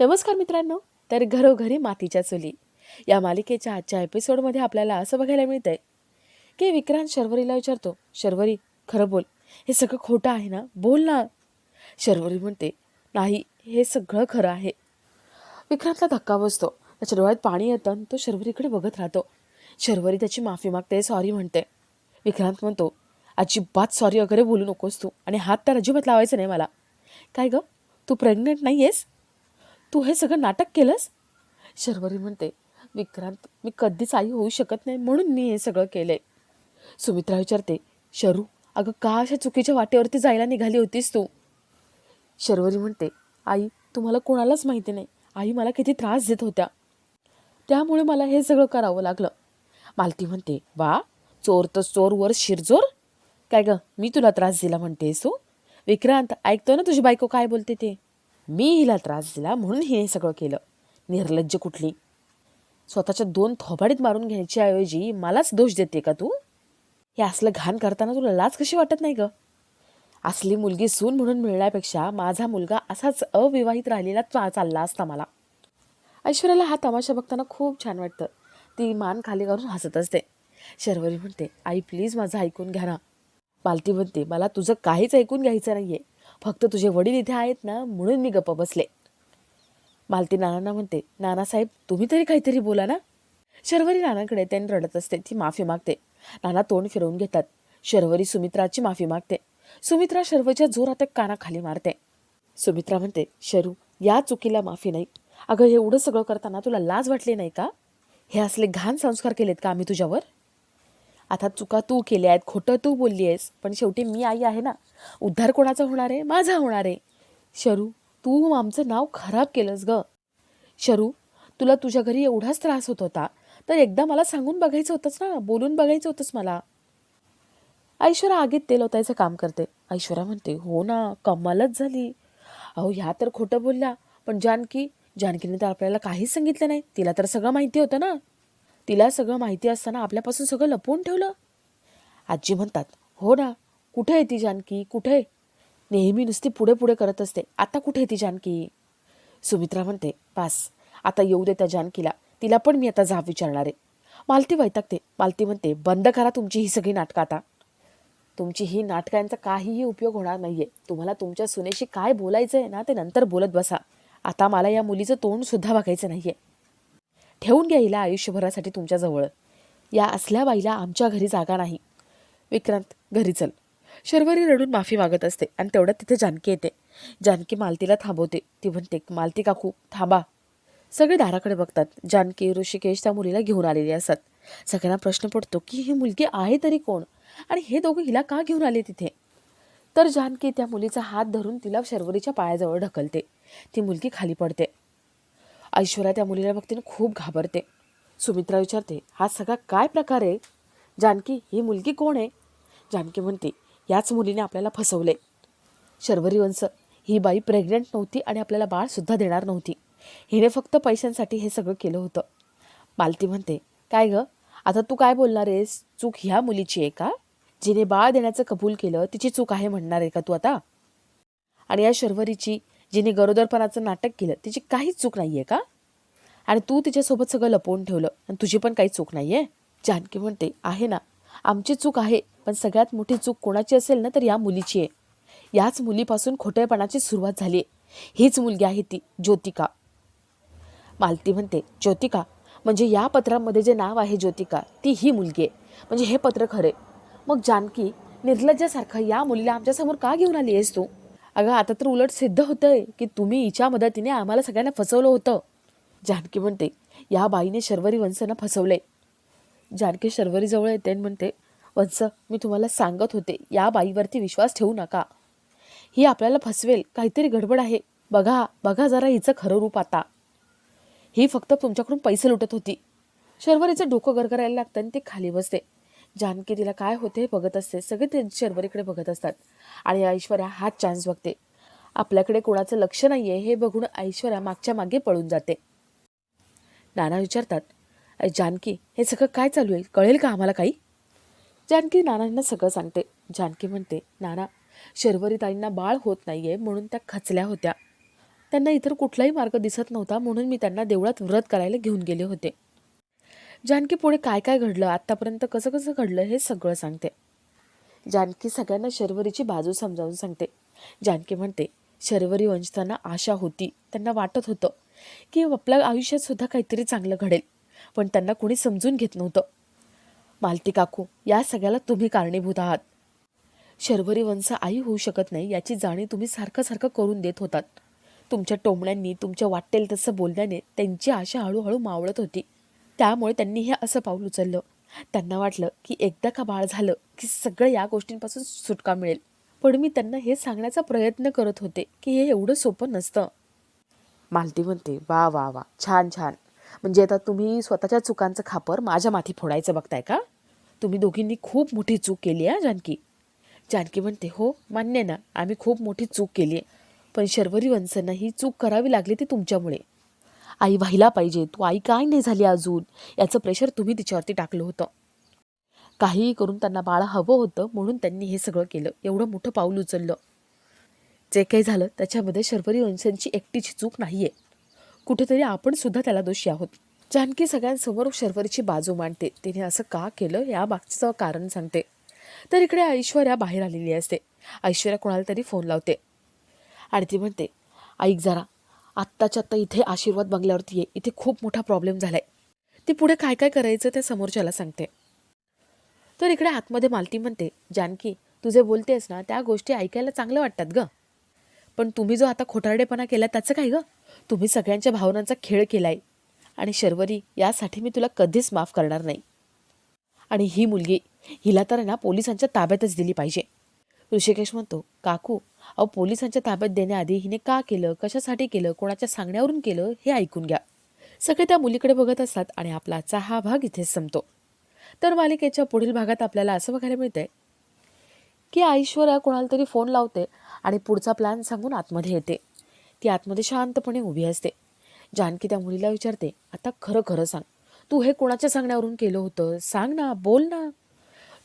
नमस्कार मित्रांनो तर घरोघरी मातीच्या चुली. या मालिकेच्या आजच्या एपिसोडमध्ये आपल्याला असं बघायला मिळतंय की विक्रांत शर्वरीला विचारतो शर्वरी खरं बोल. हे सगळं खोटं आहे ना? बोल ना. शर्वरी म्हणते नाही हे सगळं खरं आहे. विक्रांतला धक्का बसतो. त्याच्या डोळ्यात पाणी येतं आणि तो शर्वरीकडे बघत राहतो. शर्वरी त्याची माफी मागते सॉरी म्हणते. विक्रांत म्हणतो अजिबात सॉरी वगैरे बोलू नकोस तू आणि हात तर अजिबात लावायचं नाही मला. काय गं? तू प्रेग्नेंट नाही आहेस तू हे सगळं नाटक केलंस? शर्वरी म्हणते विक्रांत मी कधीच आई होऊ शकत नाही म्हणून मी हे सगळं केलं आहे सुमित्रा विचारते शरू अगं का अशा चुकीच्या वाटेवरती जायला निघाली होतीस तू? शर्वरी म्हणते आई तुम्हाला कोणालाच माहिती नाही. आई मला किती त्रास देत होत्या. त्यामुळे मला हे सगळं करावं लागलं. मालती म्हणते वा चोर तर चोर वर शिरजोर? काय ग मी तुला त्रास दिला म्हणतेस तू? विक्रांत ऐकतो ना तुझी बायको काय बोलते ते? मी हिला त्रास दिला म्हणून हिने सगळं केलं. निर्लज्ज कुठली? स्वतःच्या दोन थोबाडीत मारून घ्यायच्याऐवजी मलाच दोष देते का तू? हे असलं घाण करताना तुला लाज कशी वाटत नाही ग? असली मुलगी सून म्हणून मिळण्यापेक्षा माझा मुलगा असाच अविवाहित राहिलेला चा चालला असता मला. ऐश्वर्याला हा तमाशा बघताना खूप छान वाटतं. ती मान खाली करून हसत असते. शर्वरी म्हणते आई प्लीज माझं ऐकून घ्या ना. पालती म्हणते मला तुझं काहीच ऐकून घ्यायचं नाही आहे फक्त तुझे वडील इथे आहेत ना म्हणून मी गप्प बसले. मालती नानांना म्हणते नानासाहेब तुम्ही तरी काहीतरी बोला ना. शर्वरी नानाकडे त्याने रडत असते ती माफी मागते. नाना तोंड फिरवून घेतात. शर्वरी सुमित्राची माफी मागते. सुमित्रा शर्वच्या जोरात कानाखाली मारते. सुमित्रा म्हणते शरू या चुकीला माफी नाही. अगं एवढं सगळं करताना तुला लाज वाटली नाही का? हे असले घाण संस्कार केलेत का आम्ही तुझ्यावर? आता चुका तू केल्या आहेत खोटं तू बोलली आहेस पण शेवटी मी आई आहे ना. उद्धार कोणाचा होणार आहे? माझा होणार आहे. शरू तू आमचं नाव खराब केलंस ग. शरू तुला तुझ्या घरी एवढाच त्रास होत होता तर एकदा मला सांगून बघायचं होतंच ना बोलून बघायचं होतंच मला. ऐश्वरा आगीत तेल होतायचं काम करते. ऐश्वरा म्हणते हो ना कमालच झाली. अहो ह्या तर खोटं बोलल्या पण जानकी जानकीने तर आपल्याला काहीच सांगितलं नाही तिला तर सगळं माहिती होतं ना. तिला सगळं माहिती असताना आपल्यापासून सगळं लपवून ठेवलं. आजी म्हणतात हो ना कुठे आहे ती जानकी? कुठे? नेहमी नुसती पुढे पुढे करत असते. आता कुठे आहे ती जानकी? सुमित्रा म्हणते पास. आता येऊ दे त्या जानकीला. तिला पण मी आता जाब विचारणार आहे. मालती वैतागते. मालती म्हणते बंद करा तुमची ही सगळी नाटकं आता. तुमची ही नाटकांचा काहीही उपयोग होणार नाही आहे तुम्हाला तुमच्या सुनेशी काय बोलायचं आहे ना ते नंतर बोलत बसा. आता मला या मुलीचं तोंडसुद्धा बघायचं नाही आहे ठेवून घ्या हिला आयुष्यभरासाठी तुमच्याजवळ या असल्या बाईला आमच्या घरी जागा नाही. विक्रांत घरी चल. शर्वरी रडून माफी मागत असते आणि तेवढ्यात तिथे जानकी येते. जानकी मालतीला थांबवते. ती म्हणते मालती काकू थांबा. सगळे दाराकडे बघतात. जानकी ऋषिकेश त्या मुलीला घेऊन आलेली असतात. सगळ्यांना प्रश्न पडतो की ही मुलगी आहे तरी कोण? आणि हे दोघं हिला का घेऊन आले तिथे? तर जानकी त्या मुलीचा हात धरून तिला शर्वरीच्या पायाजवळ ढकलते. ती मुलगी खाली पडते. ऐश्वर्या त्या मुलीला बघते खूप घाबरते. सुमित्रा विचारते हा सगळा काय प्रकार आहे? जानकी ही मुलगी कोण आहे? जानकी म्हणते याच मुलीने आपल्याला फसवले. शर्वरी वंश. ही बाई प्रेग्नंट नव्हती आणि आपल्याला बाळसुद्धा देणार नव्हती. हिने फक्त पैशांसाठी हे सगळं केलं होतं. मालती म्हणते काय गं? आता तू काय बोलणार आहेस? चूक ह्या मुलीची आहे का? जिने बाळ देण्याचं कबूल केलं तिची चूक आहे म्हणणार आहे का तू आता? आणि या शर्वरीची जिने गरोदरपणाचं नाटक केलं तिची काहीच चूक नाही आहे का? आणि तू तिच्यासोबत सगळं लपवून ठेवलं आणि तुझी पण काही चूक नाही आहे जानकी म्हणते आहे ना आमची चूक आहे पण सगळ्यात मोठी चूक कोणाची असेल ना तर या मुलीची आहे. याच मुलीपासून खोटेपणाची सुरुवात झाली आहे हीच मुलगी आहे ती ज्योतिका. मालती म्हणते ज्योतिका म्हणजे या पत्रामध्ये जे नाव आहे ज्योतिका ती ही मुलगी आहे. म्हणजे हे पत्र खरे मग जानकी निर्लज्जासारखं या मुलीला आमच्यासमोर का घेऊन आली आहेस तू? अगं आता तर उलट सिद्ध होतंय की तुम्ही हिच्या मदतीने आम्हाला सगळ्यांना फसवलं होतं. जानकी म्हणते या बाईने शर्वरी वंशना फसवले. जानकी शर्वरीजवळ येते आणि म्हणते वंश मी तुम्हाला सांगत होते या बाईवरती विश्वास ठेवू नका. ही आपल्याला फसवेल काहीतरी गडबड आहे. बघा बघा जरा हिचं खरं रूप आता. ही फक्त तुमच्याकडून पैसे लुटत होती. शर्वरीचं डोकं गरगरायला लागतं आणि ती खाली बसते. जानकी तिला काय होते हे बघत असते. सगळे ते शर्वरीकडे बघत असतात. आणि ऐश्वर्या हाच चान्स बघते. आपल्याकडे कोणाचं लक्ष नाही आहे हे बघून ऐश्वर्या मागच्या मागे पळून जाते. नाना विचारतात जानकी हे सगळं काय चालू आहे? कळेल का आम्हाला काही? जानकी नानांना सगळं सांगते. जानकी म्हणते नाना शर्वरी ताईंना बाळ होत नाही आहे म्हणून त्या खचल्या होत्या. त्यांना इतर कुठलाही मार्ग दिसत नव्हता म्हणून मी त्यांना देवळात व्रत करायला घेऊन गेले होते. जानकी पुढे काय काय घडलं आत्तापर्यंत कसं कसं घडलं हे सगळं सांगते. जानकी सगळ्यांना शर्वरीची बाजू समजावून सांगते. जानकी म्हणते शर्वरी वंशतांना आशा होती त्यांना वाटत होतं की आपल्या आयुष्यात सुद्धा काहीतरी चांगलं घडेल पण त्यांना कोणी समजून घेत नव्हतं. मालती काकू या सगळ्याला तुम्ही कारणीभूत आहात. शर्वरी वंश आई होऊ शकत नाही याची जाणीव तुम्ही सारखं सारखं करून देत होतात. तुमच्या टोमण्यांनी तुमच्या वाटेल तसं बोलण्याने त्यांची आशा हळूहळू मावळत होती. त्यामुळे त्यांनी हे असं पाऊल उचललं. त्यांना वाटलं की एकदा का बाळ झालं की सगळं या गोष्टींपासून सुटका मिळेल. पण मी त्यांना हे सांगण्याचा प्रयत्न करत होते की हे एवढं सोपं नसतं. मालती म्हणते वा वा वा छान छान. म्हणजे आता तुम्ही स्वतःच्या चुकांचं खापर माझ्या माथी फोडायचं बघताय का? तुम्ही दोघींनी खूप मोठी चूक केली आहे जानकी. जानकी म्हणते हो मान्य ना आम्ही खूप मोठी चूक केली आहे. पण शर्वरी वंशांना ही चूक करावी लागली ती तुमच्यामुळे. आई व्हायला पाहिजे. तू आई काय नाही झाली अजून? याचं प्रेशर तुम्ही तिच्यावरती टाकलं होतं. काहीही करून त्यांना बाळ हवं होतं म्हणून त्यांनी हे सगळं केलं. एवढं मोठं पाऊल उचललं. जे काही झालं त्याच्यामध्ये शर्वरी वंशांची एकटीची चूक नाही आहे कुठेतरी आपण सुद्धा त्याला दोषी आहोत. जानकी सगळ्यांसमोर शर्वरीची बाजू मांडते. तिने असं का केलं या मागचं कारण सांगते. तर इकडे ऐश्वर्या बाहेर आलेली असते. ऐश्वर्या कोणाला तरी फोन लावते. आणि ती म्हणते ऐक जरा आत्ताच्या आत्ता इथे आशीर्वाद बंगल्यावरती ये. इथे खूप मोठा प्रॉब्लेम झाला आहे ती पुढे काय काय करायचं ते समोरच्याला सांगते. तर इकडे आतमध्ये मालती म्हणते जानकी तू जे बोलतेस ना त्या गोष्टी ऐकायला चांगलं वाटतात ग. पण तुम्ही जो आता खोटारडेपणा केला त्याचं काय ग? तुम्ही सगळ्यांच्या भावनांचा खेळ केलाय. आणि शर्वरी यासाठी मी तुला कधीच माफ करणार नाही. आणि ही मुलगी हिला तर ना पोलिसांच्या ताब्यातच दिली पाहिजे. ऋषिकेश म्हणतो काकू अहो पोलिसांच्या ताब्यात देण्याआधी हिने का केलं कशासाठी केलं कोणाच्या सांगण्यावरून केलं हे ऐकून घ्या. सगळे त्या मुलीकडे बघत असतात आणि आपला आजचा हा भाग इथेच संपतो. तर मालिकेच्या पुढील भागात आपल्याला असं बघायला मिळतंय की ऐश्वर्या कोणाला तरी फोन लावते आणि पुढचा प्लॅन सांगून आतमध्ये येते. ती आतमध्ये शांतपणे उभी असते. जानकी त्या मुलीला विचारते आता खरं खरं सांग. तू हे कोणाच्या सांगण्यावरून केलं होतं? सांग ना बोल ना.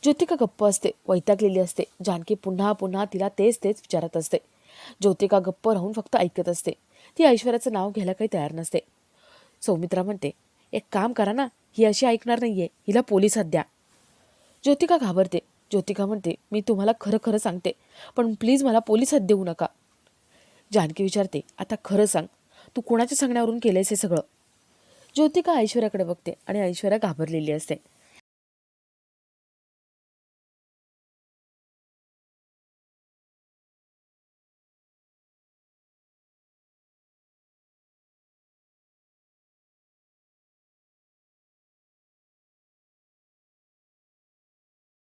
ज्योतिका गप्प असते वैतागलेली असते. जानकी पुन्हा पुन्हा तिला तेच तेच विचारत असते. ज्योतिका गप्प राहून फक्त ऐकत असते. ती ऐश्वर्याचं नाव घ्यायला काही तयार नसते. सौमित्रा म्हणते एक काम करा ना ही अशी ऐकणार नाहीये. हिला पोलिसात द्या. ज्योतिका घाबरते. ज्योतिका म्हणते मी तुम्हाला खरं खरं सांगते पण प्लीज मला पोलिसात देऊ नका. जानकी विचारते आता खरं सांग. तू कोणाच्या सांगण्यावरून केलंयस हे सगळं? ज्योतिका ऐश्वर्याकडे बघते आणि ऐश्वर्या घाबरलेली असते.